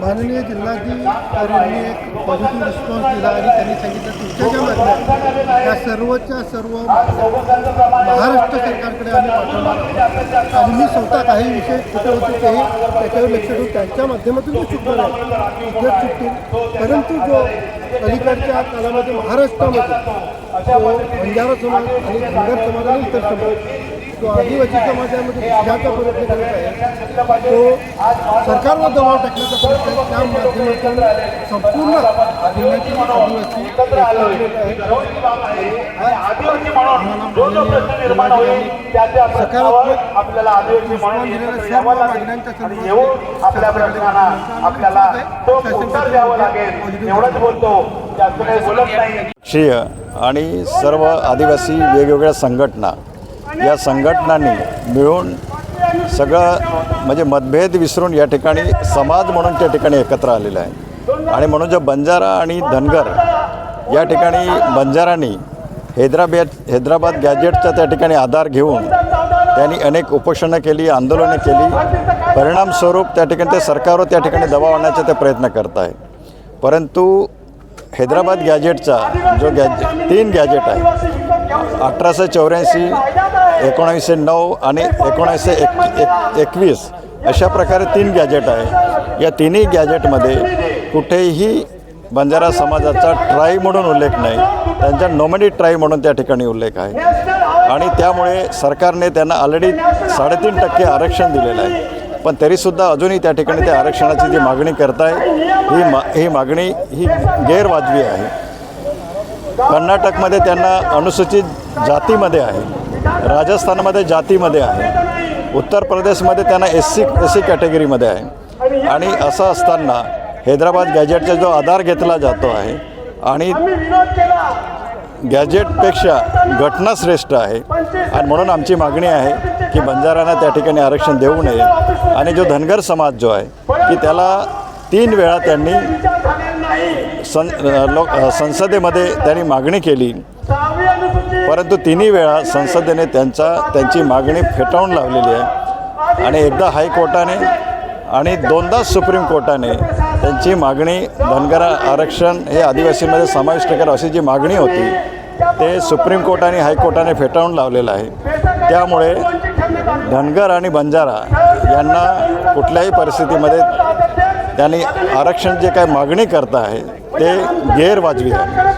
माननीय जिल्हाधिकाऱ्यांनी एक पॉझिटिव्ह रिस्पॉन्स दिला आणि त्यांनी सांगितलं तुमच्या ज्या मागण्या या सर्वच्या सर्व महाराष्ट्र सरकारकडे आम्ही पाठवणार आणि मी स्वतः काही विषय कुठे होते तेही त्याच्यावर लक्ष देऊन त्यांच्या माध्यमातून ते चुकणार आहे उद्योग चुकतील परंतु जो अलीकडच्या काळामध्ये महाराष्ट्रामध्ये तो बंजारा समाज आणि धनगर समाज आणि इतर समाज जो आदिवासी समाजामध्ये घ्यायचा प्रयत्न करत आहे. तो सरकारवर दबाव टाकण्याचा प्रयत्न आहे. त्या माध्यमातून संपूर्ण जिल्ह्यातील आदिवासी आदिवासी श्रेय येऊन आपल्याला एवढंच बोलतो आणि सर्व आदिवासी वेगवेगळ्या संघटना या संघटनांनी मिळून सगळं म्हणजे मतभेद विसरून या ठिकाणी समाज म्हणून त्या ठिकाणी एकत्र आलेलं आहे. आणि म्हणून जो बंजारा आणि धनगर या ठिकाणी बंजारांनी हैदराबाद हैदराबाद गॅजेटचा त्या ठिकाणी आधार घेऊन त्यांनी अनेक उपोषणं केली आंदोलनं केली. परिणामस्वरूप त्या ठिकाणी ते सरकारवर त्या ठिकाणी दबाव आणण्याचा ते प्रयत्न करत आहे परंतु हैदराबाद गॅजेटचा जो गॅजे तीन गॅजेट आहे अठराशे चौऱ्याऐंशी एकोणावीसशे नऊ आणि एकोणावीसशे एक एक एकवीस अशा प्रकारे तीन गॅजेट आहे. या तिन्ही गॅजेटमध्ये कुठेही बंजारा समाजाचा ट्राय म्हणून उल्लेख नाही त्यांच्या नॉमिनी ट्राय म्हणून त्या ठिकाणी उल्लेख आहे. आणि त्यामुळे सरकारने त्यांना ऑलरेडी साडेतीन टक्के आरक्षण दिलेलं आहे. पण तरीसुद्धा अजूनही त्या ठिकाणी त्या आरक्षणाची जी मागणी करताय ही मा ही मागणी ही गैरवाजवी आहे. कर्नाटकमध्ये त्यांना अनुसूचित जातीमध्ये आहे. राजस्थानमध्ये जातीमध्ये आहे. उत्तर प्रदेशमध्ये त्यांना एस सी एस सी कॅटेगरीमध्ये आहे. आणि असं असताना हैदराबाद गॅजेटचा जो आधार घेतला जातो आहे आणि गॅजेटपेक्षा घटना श्रेष्ठ आहे. आणि म्हणून आमची मागणी आहे की बंजारांना त्या ठिकाणी आरक्षण देऊ नये. आणि जो धनगर समाज जो आहे की त्याला तीन वेळा त्यांनी सं लोक संसदेमध्ये त्यांनी मागणी केली. परंतु तिन्ही वेळा संसदेने त्यांचा त्यांची मागणी फेटाळून लावलेली आहे. आणि एकदा हायकोर्टाने आणि दोनदा सुप्रीम कोर्टाने त्यांची मागणी धनगर आरक्षण हे आदिवासीमध्ये समाविष्ट करा अशी जी मागणी होती ते सुप्रीम कोर्ट आणि हायकोर्टाने फेटाळून लावलेलं आहे. त्यामुळे धनगर आणि बंजारा यांना कुठल्याही परिस्थितीमध्ये त्यांनी आरक्षण जे काही मागणी करत आहे ते गैरवाजवी आहे.